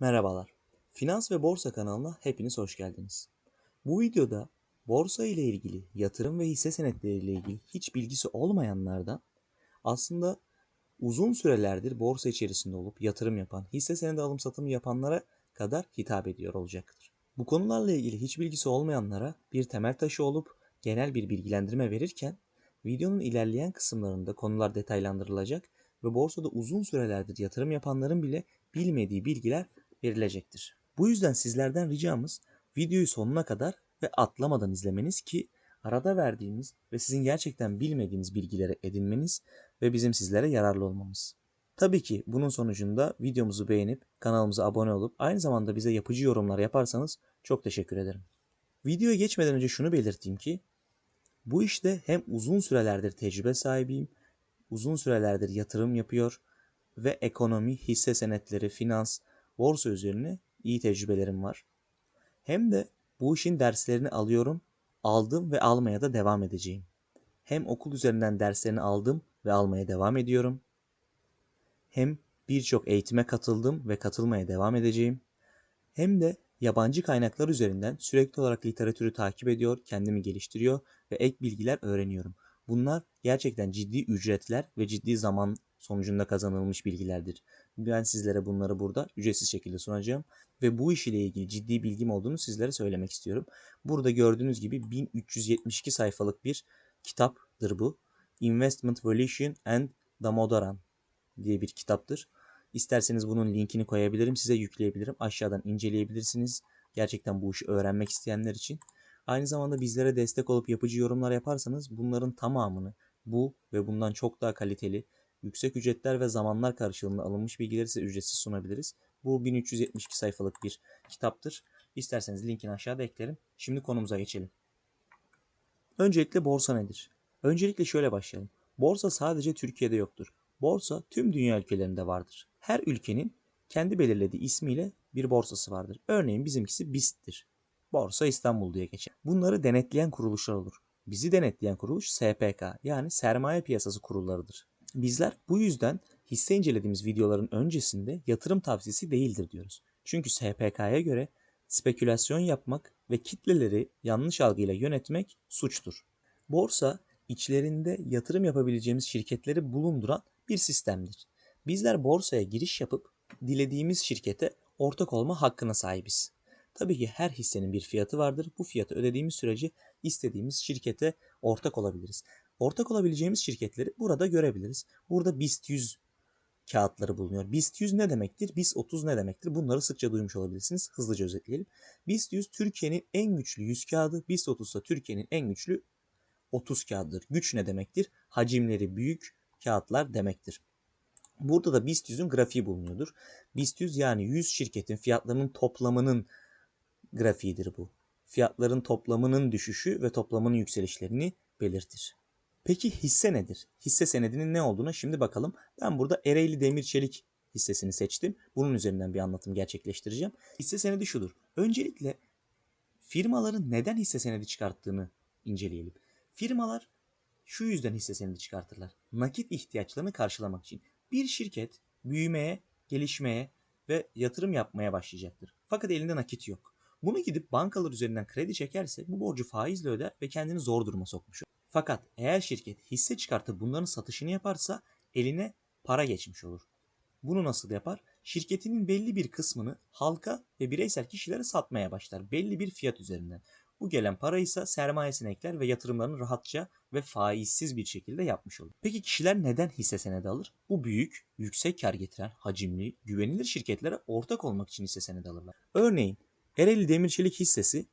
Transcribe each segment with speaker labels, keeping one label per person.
Speaker 1: Merhabalar. Finans ve Borsa kanalına hepiniz hoş geldiniz. Bu videoda borsa ile ilgili, yatırım ve hisse senetleri ile ilgili hiç bilgisi olmayanlardan aslında uzun sürelerdir borsa içerisinde olup yatırım yapan, hisse senedi alım satımı yapanlara kadar hitap ediyor olacaktır. Bu konularla ilgili hiç bilgisi olmayanlara bir temel taşı olup genel bir bilgilendirme verirken videonun ilerleyen kısımlarında konular detaylandırılacak ve borsada uzun sürelerdir yatırım yapanların bile bilmediği bilgiler verilecektir. Bu yüzden sizlerden ricamız videoyu sonuna kadar ve atlamadan izlemeniz ki arada verdiğimiz ve sizin gerçekten bilmediğiniz bilgileri edinmeniz ve bizim sizlere yararlı olmamız. Tabii ki bunun sonucunda videomuzu beğenip kanalımıza abone olup aynı zamanda bize yapıcı yorumlar yaparsanız çok teşekkür ederim. Videoya geçmeden önce şunu belirteyim ki bu işte hem uzun sürelerdir tecrübe sahibiyim, uzun sürelerdir yatırım yapıyor ve ekonomi, hisse senetleri, finans, borsa üzerine iyi tecrübelerim var. Hem de bu işin derslerini alıyorum, aldım ve almaya da devam edeceğim. Hem okul üzerinden derslerini aldım ve almaya devam ediyorum. Hem birçok eğitime katıldım ve katılmaya devam edeceğim. Hem de yabancı kaynaklar üzerinden sürekli olarak literatürü takip ediyor, kendimi geliştiriyor ve ek bilgiler öğreniyorum. Bunlar gerçekten ciddi ücretler ve ciddi zaman sonucunda kazanılmış bilgilerdir. Ben sizlere bunları burada ücretsiz şekilde sunacağım ve bu iş ile ilgili ciddi bilgim olduğunu sizlere söylemek istiyorum. Burada gördüğünüz gibi 1372 sayfalık bir kitaptır bu. Investment Valuation and Damodaran diye bir kitaptır. İsterseniz bunun linkini koyabilirim, size yükleyebilirim. Aşağıdan inceleyebilirsiniz. Gerçekten bu işi öğrenmek isteyenler için. Aynı zamanda bizlere destek olup yapıcı yorumlar yaparsanız bunların tamamını bu ve bundan çok daha kaliteli yüksek ücretler ve zamanlar karşılığında alınmış bilgileri size ücretsiz sunabiliriz. Bu 1372 sayfalık bir kitaptır. İsterseniz linkini aşağıda eklerim. Şimdi konumuza geçelim. Öncelikle borsa nedir? Öncelikle şöyle başlayalım. Borsa sadece Türkiye'de yoktur. Borsa tüm dünya ülkelerinde vardır. Her ülkenin kendi belirlediği ismiyle bir borsası vardır. Örneğin bizimkisi BIST'tir. Borsa İstanbul diye geçer. Bunları denetleyen kuruluşlar olur. Bizi denetleyen kuruluş SPK yani Sermaye Piyasası Kurullarıdır. Bizler bu yüzden hisse incelediğimiz videoların öncesinde yatırım tavsiyesi değildir diyoruz. Çünkü SPK'ya göre spekülasyon yapmak ve kitleleri yanlış algıyla yönetmek suçtur. Borsa içlerinde yatırım yapabileceğimiz şirketleri bulunduran bir sistemdir. Bizler borsaya giriş yapıp dilediğimiz şirkete ortak olma hakkına sahibiz. Tabii ki her hissenin bir fiyatı vardır. Bu fiyatı ödediğimiz sürece istediğimiz şirkete ortak olabiliriz. Ortak olabileceğimiz şirketleri burada görebiliriz. Burada BIST 100 kağıtları bulunuyor. BIST 100 ne demektir? BIST 30 ne demektir? Bunları sıkça duymuş olabilirsiniz. Hızlıca özetleyelim. BIST 100 Türkiye'nin en güçlü 100 kağıdı. BIST 30 da Türkiye'nin en güçlü 30 kağıdıdır. Güç ne demektir? Hacimleri büyük kağıtlar demektir. Burada da BIST 100'ün grafiği bulunuyordur. BIST 100 yani 100 şirketin fiyatlarının toplamının grafiğidir bu. Fiyatların toplamının düşüşü ve toplamının yükselişlerini belirtir. Peki hisse nedir? Hisse senedinin ne olduğuna şimdi bakalım. Ben burada Ereğli Demir Çelik hissesini seçtim. Bunun üzerinden bir anlatım gerçekleştireceğim. Hisse senedi şudur. Öncelikle firmaların neden hisse senedi çıkarttığını inceleyelim. Firmalar şu yüzden hisse senedi çıkartırlar. Nakit ihtiyaçlarını karşılamak için. Bir şirket büyümeye, gelişmeye ve yatırım yapmaya başlayacaktır. Fakat elinde nakit yok. Bunu gidip bankalar üzerinden kredi çekerse bu borcu faizle öder ve kendini zor duruma sokmuş olur. Fakat eğer şirket hisse çıkartıp bunların satışını yaparsa eline para geçmiş olur. Bunu nasıl yapar? Şirketinin belli bir kısmını halka ve bireysel kişilere satmaya başlar belli bir fiyat üzerinden. Bu gelen para ise sermayesine ekler ve yatırımlarını rahatça ve faizsiz bir şekilde yapmış olur. Peki kişiler neden hisse senedi alır? Bu büyük, yüksek kar getiren, hacimli, güvenilir şirketlere ortak olmak için hisse senedi alırlar. Örneğin Ereğli Demirçelik hissesi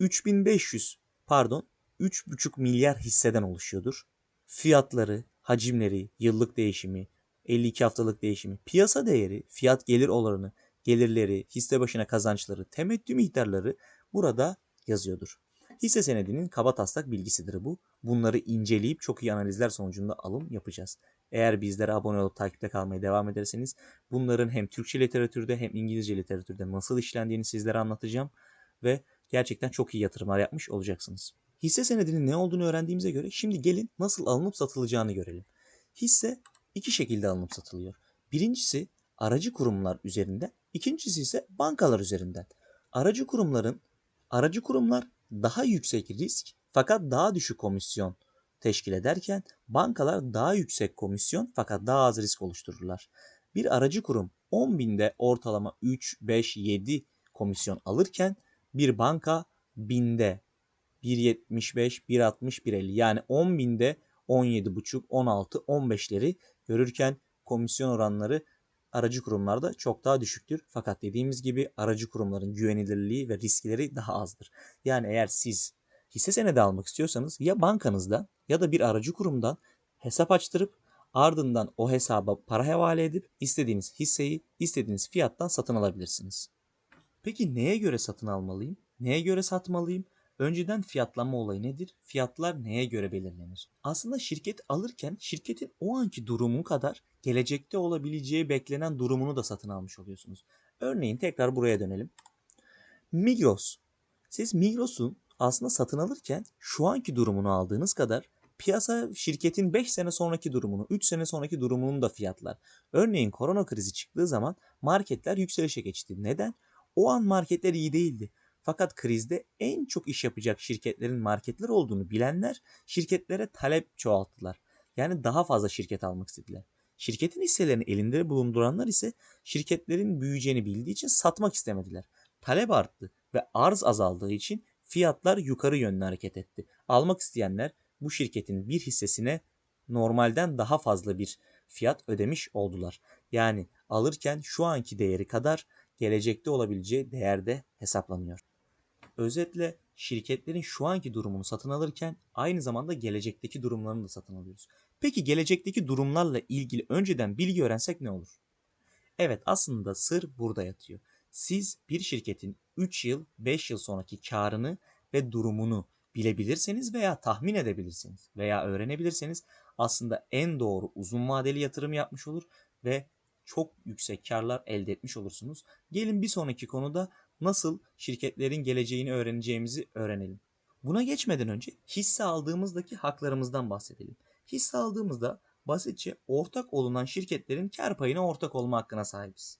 Speaker 1: 3500 pardon 3,5 milyar hisseden oluşuyordur. Fiyatları, hacimleri, yıllık değişimi, 52 haftalık değişimi, piyasa değeri, fiyat gelir oranı, gelirleri, hisse başına kazançları, temettü miktarları burada yazıyordur. Hisse senedinin kaba taslak bilgisidir bu. Bunları inceleyip çok iyi analizler sonucunda alım yapacağız. Eğer bizlere abone olup takipte kalmaya devam ederseniz bunların hem Türkçe literatürde hem İngilizce literatürde nasıl işlendiğini sizlere anlatacağım ve gerçekten çok iyi yatırımlar yapmış olacaksınız. Hisse senedinin ne olduğunu öğrendiğimize göre şimdi gelin nasıl alınıp satılacağını görelim. Hisse iki şekilde alınıp satılıyor. Birincisi aracı kurumlar üzerinden, ikincisi ise bankalar üzerinden. Aracı kurumların aracı kurumlar daha yüksek risk fakat daha düşük komisyon teşkil ederken bankalar daha yüksek komisyon fakat daha az risk oluştururlar. Bir aracı kurum 10 binde ortalama 3, 5, 7 komisyon alırken bir banka binde 1.75, 1.60, 1.50 yani 10 binde 17.5, 16, 15'leri görürken komisyon oranları aracı kurumlarda çok daha düşüktür. Fakat dediğimiz gibi aracı kurumların güvenilirliği ve riskleri daha azdır. Yani eğer siz hisse senedi almak istiyorsanız ya bankanızdan ya da bir aracı kurumdan hesap açtırıp ardından o hesaba para havale edip istediğiniz hisseyi istediğiniz fiyattan satın alabilirsiniz. Peki neye göre satın almalıyım? Neye göre satmalıyım? Önceden fiyatlanma olayı nedir? Fiyatlar neye göre belirlenir? Aslında şirket alırken şirketin o anki durumu kadar gelecekte olabileceği beklenen durumunu da satın almış oluyorsunuz. Örneğin tekrar buraya dönelim. Migros. Siz Migros'un aslında satın alırken şu anki durumunu aldığınız kadar piyasa şirketin 5 sene sonraki durumunu, 3 sene sonraki durumunu da fiyatlar. Örneğin korona krizi çıktığı zaman marketler yükselişe geçti. Neden? O an marketler iyi değildi. Fakat krizde en çok iş yapacak şirketlerin marketler olduğunu bilenler şirketlere talep çoğalttılar. Yani daha fazla şirket almak istediler. Şirketin hisselerini elinde bulunduranlar ise şirketlerin büyüyeceğini bildiği için satmak istemediler. Talep arttı ve arz azaldığı için fiyatlar yukarı yönlü hareket etti. Almak isteyenler bu şirketin bir hissesine normalden daha fazla bir fiyat ödemiş oldular. Yani alırken şu anki değeri kadar gelecekte olabileceği değerde hesaplanıyor. Özetle şirketlerin şu anki durumunu satın alırken aynı zamanda gelecekteki durumlarını da satın alıyoruz. Peki gelecekteki durumlarla ilgili önceden bilgi öğrensek ne olur? Evet aslında sır burada yatıyor. Siz bir şirketin 3 yıl, 5 yıl sonraki karını ve durumunu bilebilirseniz veya tahmin edebilirsiniz veya öğrenebilirseniz aslında en doğru uzun vadeli yatırım yapmış olur ve çok yüksek karlar elde etmiş olursunuz. Gelin bir sonraki konuda nasıl şirketlerin geleceğini öğreneceğimizi öğrenelim. Buna geçmeden önce hisse aldığımızdaki haklarımızdan bahsedelim. Hisse aldığımızda basitçe ortak olunan şirketlerin kar payına ortak olma hakkına sahibiz.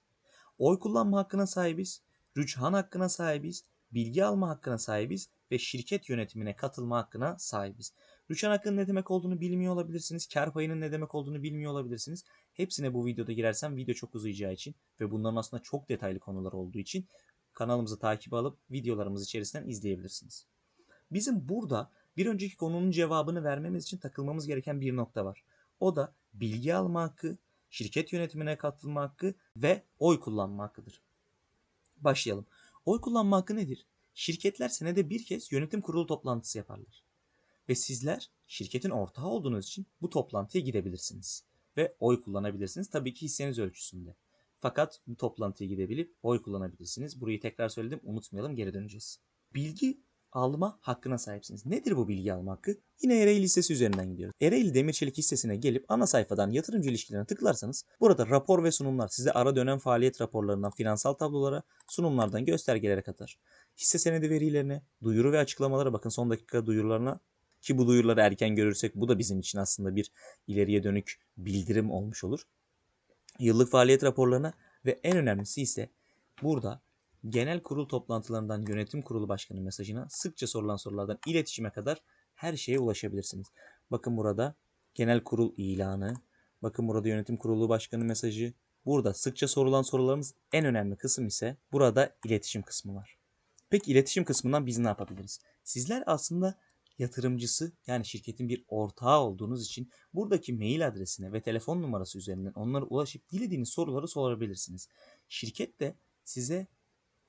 Speaker 1: Oy kullanma hakkına sahibiz, rüçhan hakkına sahibiz, bilgi alma hakkına sahibiz ve şirket yönetimine katılma hakkına sahibiz. Rüçhan hakkının ne demek olduğunu bilmiyor olabilirsiniz. Kar payının ne demek olduğunu bilmiyor olabilirsiniz. Hepsine bu videoda girersem video çok uzayacağı için ve bunların aslında çok detaylı konular olduğu için kanalımızı takip alıp videolarımız içerisinden izleyebilirsiniz. Bizim burada bir önceki konunun cevabını vermemiz için takılmamız gereken bir nokta var. O da bilgi alma hakkı, şirket yönetimine katılma hakkı ve oy kullanma hakkıdır. Başlayalım. Oy kullanma hakkı nedir? Şirketler senede bir kez yönetim kurulu toplantısı yaparlar. Ve sizler şirketin ortağı olduğunuz için bu toplantıya gidebilirsiniz. Ve oy kullanabilirsiniz. Tabii ki hisseniz ölçüsünde. Fakat bu toplantıya gidebilip oy kullanabilirsiniz. Burayı tekrar söyledim unutmayalım geri döneceğiz. Bilgi alma hakkına sahipsiniz. Nedir bu bilgi alma hakkı? Yine Ereğli listesi üzerinden gidiyoruz. Ereğli Demirçelik hissesine gelip ana sayfadan yatırımcı ilişkilerine tıklarsanız burada rapor ve sunumlar size ara dönem faaliyet raporlarından finansal tablolara, sunumlardan göstergelere kadar. Hisse senedi verilerine, duyuru ve açıklamalara bakın son dakika duyurularına ki bu duyuruları erken görürsek bu da bizim için aslında bir ileriye dönük bildirim olmuş olur. Yıllık faaliyet raporlarına ve en önemlisi ise burada genel kurul toplantılarından yönetim kurulu başkanı mesajına sıkça sorulan sorulardan iletişime kadar her şeye ulaşabilirsiniz. Bakın burada genel kurul ilanı, bakın burada yönetim kurulu başkanı mesajı. Burada sıkça sorulan sorularımız en önemli kısım ise burada iletişim kısmı var. Peki iletişim kısmından biz ne yapabiliriz? Sizler aslında yatırımcısı yani şirketin bir ortağı olduğunuz için buradaki mail adresine ve telefon numarası üzerinden onlara ulaşıp dilediğiniz soruları sorabilirsiniz. Şirket de size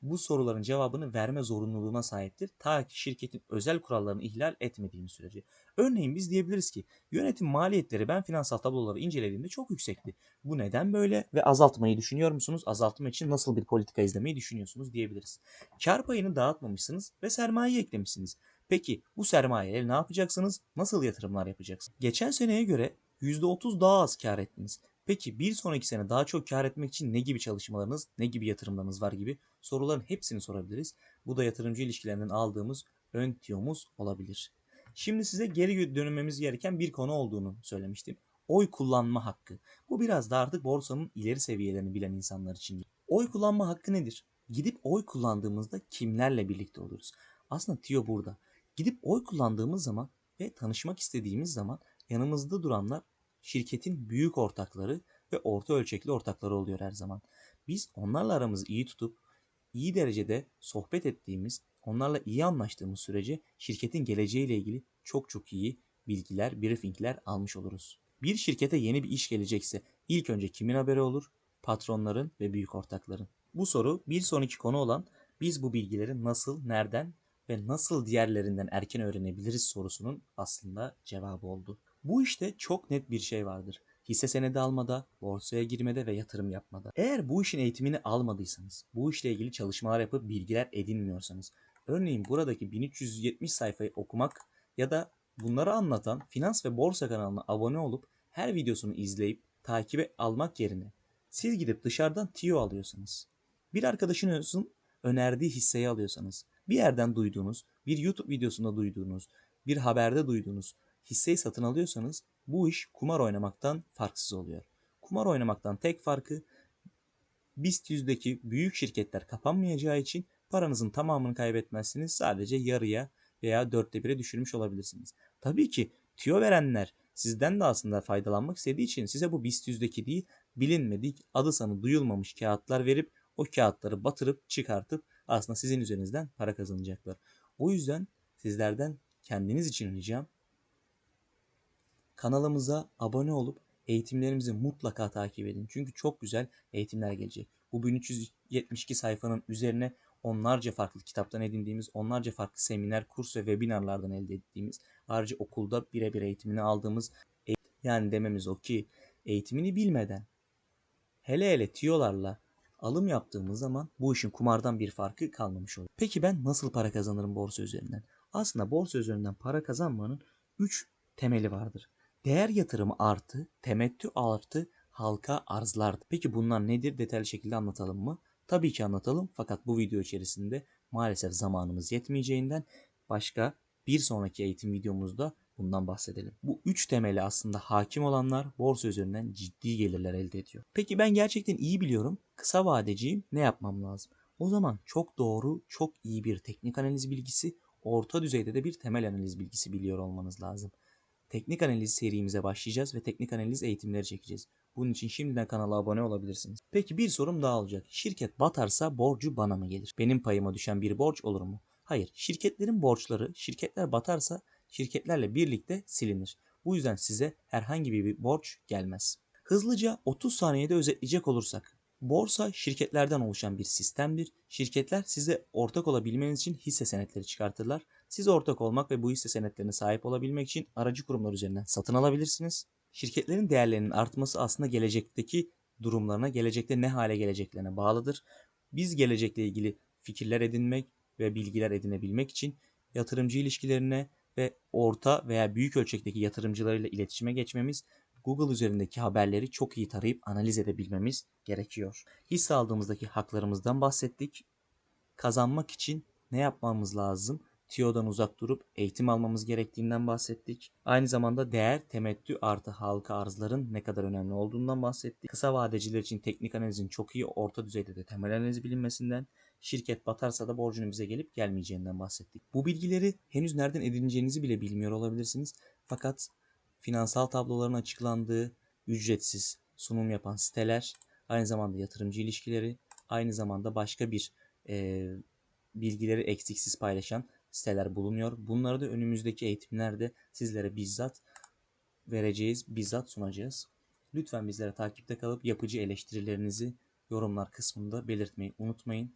Speaker 1: bu soruların cevabını verme zorunluluğuna sahiptir. Ta ki şirketin özel kurallarını ihlal etmediğiniz sürece. Örneğin biz diyebiliriz ki yönetim maliyetleri ben finansal tabloları incelediğimde çok yüksekti. Bu neden böyle ve azaltmayı düşünüyor musunuz? Azaltma için nasıl bir politika izlemeyi düşünüyorsunuz diyebiliriz. Kar payını dağıtmamışsınız ve sermaye eklemişsiniz. Peki bu sermayeyle ne yapacaksınız? Nasıl yatırımlar yapacaksınız? Geçen seneye göre %30 daha az kar ettiniz. Peki bir sonraki sene daha çok kar etmek için ne gibi çalışmalarınız, ne gibi yatırımlarınız var gibi soruların hepsini sorabiliriz. Bu da yatırımcı ilişkilerinden aldığımız ön tiyomuz olabilir. Şimdi size geri dönmemiz gereken bir konu olduğunu söylemiştim. oy kullanma hakkı. Bu biraz da artık borsanın ileri seviyelerini bilen insanlar için. Oy kullanma hakkı nedir? Gidip oy kullandığımızda kimlerle birlikte oluruz? Aslında Tio burada. Gidip oy kullandığımız zaman ve tanışmak istediğimiz zaman yanımızda duranlar şirketin büyük ortakları ve orta ölçekli ortakları oluyor her zaman. Biz onlarla aramızı iyi tutup iyi derecede sohbet ettiğimiz, onlarla iyi anlaştığımız sürece şirketin geleceğiyle ilgili çok çok iyi bilgiler, briefingler almış oluruz. Bir şirkete yeni bir iş gelecekse ilk önce kimin haberi olur? Patronların ve büyük ortakların. Bu soru bir sonraki konu olan biz bu bilgileri nasıl, nereden ve nasıl diğerlerinden erken öğrenebiliriz sorusunun aslında cevabı oldu. Bu işte çok net bir şey vardır. Hisse senedi almada, borsaya girmede ve yatırım yapmada. Eğer bu işin eğitimini almadıysanız, bu işle ilgili çalışmalar yapıp bilgiler edinmiyorsanız, örneğin buradaki 1370 sayfayı okumak ya da bunları anlatan Finans ve Borsa kanalına abone olup her videosunu izleyip takibe almak yerine siz gidip dışarıdan tiyo alıyorsanız, bir arkadaşınızın önerdiği hisseyi alıyorsanız, bir yerden duyduğunuz, bir YouTube videosunda duyduğunuz, bir haberde duyduğunuz hisseyi satın alıyorsanız bu iş kumar oynamaktan farksız oluyor. Kumar oynamaktan tek farkı BIST 100'deki büyük şirketler kapanmayacağı için paranızın tamamını kaybetmezsiniz. Sadece yarıya veya dörtte bire düşürmüş olabilirsiniz. Tabii ki tüyo verenler sizden de aslında faydalanmak istediği için size bu BIST 100'deki değil bilinmedik adı sanı duyulmamış kağıtlar verip o kağıtları batırıp çıkartıp aslında sizin üzerinizden para kazanacaklar. O yüzden sizlerden kendiniz için ricam kanalımıza abone olup eğitimlerimizi mutlaka takip edin. Çünkü çok güzel eğitimler gelecek. Bu 1372 sayfanın üzerine onlarca farklı kitaptan edindiğimiz, onlarca farklı seminer, kurs ve webinarlardan elde ettiğimiz, ayrıca okulda birebir eğitimini aldığımız, yani dememiz o ki eğitimini bilmeden, hele hele tiyolarla alım yaptığımız zaman bu işin kumardan bir farkı kalmamış olur. Peki ben nasıl para kazanırım borsa üzerinden? Aslında borsa üzerinden para kazanmanın 3 temeli vardır. Değer yatırımı artı, temettü artı, halka arzlardı. Peki bunlar nedir? Detaylı şekilde anlatalım mı? Tabii ki anlatalım fakat bu video içerisinde maalesef zamanımız yetmeyeceğinden başka bir sonraki eğitim videomuzda bundan bahsedelim. Bu üç temeli aslında hakim olanlar borsa üzerinden ciddi gelirler elde ediyor. Peki ben gerçekten iyi biliyorum. Kısa vadeciyim. Ne yapmam lazım? O zaman çok doğru, çok iyi bir teknik analiz bilgisi, orta düzeyde de bir temel analiz bilgisi biliyor olmanız lazım. Teknik analiz serimize başlayacağız ve teknik analiz eğitimleri çekeceğiz. Bunun için şimdiden kanala abone olabilirsiniz. Peki bir sorum daha olacak. Şirket batarsa borcu bana mı gelir? Benim payıma düşen bir borç olur mu? Hayır. Şirketlerin borçları, şirketler batarsa şirketlerle birlikte silinir. Bu yüzden size herhangi bir borç gelmez. Hızlıca 30 saniyede özetleyecek olursak Borsa şirketlerden oluşan bir sistemdir. Şirketler size ortak olabilmeniz için hisse senetleri çıkartırlar. Siz ortak olmak ve bu hisse senetlerine sahip olabilmek için aracı kurumlar üzerinden satın alabilirsiniz. Şirketlerin değerlerinin artması aslında gelecekteki durumlarına, gelecekte ne hale geleceklerine bağlıdır. Biz gelecekle ilgili fikirler edinmek ve bilgiler edinebilmek için yatırımcı ilişkilerine ve orta veya büyük ölçekteki yatırımcılarıyla iletişime geçmemiz Google üzerindeki haberleri çok iyi tarayıp analiz edebilmemiz gerekiyor. Hisse aldığımızdaki haklarımızdan bahsettik. Kazanmak için ne yapmamız lazım? TIO'dan uzak durup eğitim almamız gerektiğinden bahsettik. Aynı zamanda değer, temettü artı halka arzların ne kadar önemli olduğundan bahsettik. Kısa vadeciler için teknik analizin çok iyi, orta düzeyde de temel analiz bilinmesinden, şirket batarsa da borcunun bize gelip gelmeyeceğinden bahsettik. Bu bilgileri henüz nereden edineceğinizi bile bilmiyor olabilirsiniz. Fakat finansal tabloların açıklandığı ücretsiz sunum yapan siteler, aynı zamanda yatırımcı ilişkileri, aynı zamanda başka bir e, bilgileri eksiksiz paylaşan siteler bulunuyor. Bunları da önümüzdeki eğitimlerde sizlere bizzat vereceğiz, bizzat sunacağız. Lütfen bizlere takipte kalıp yapıcı eleştirilerinizi yorumlar kısmında belirtmeyi unutmayın.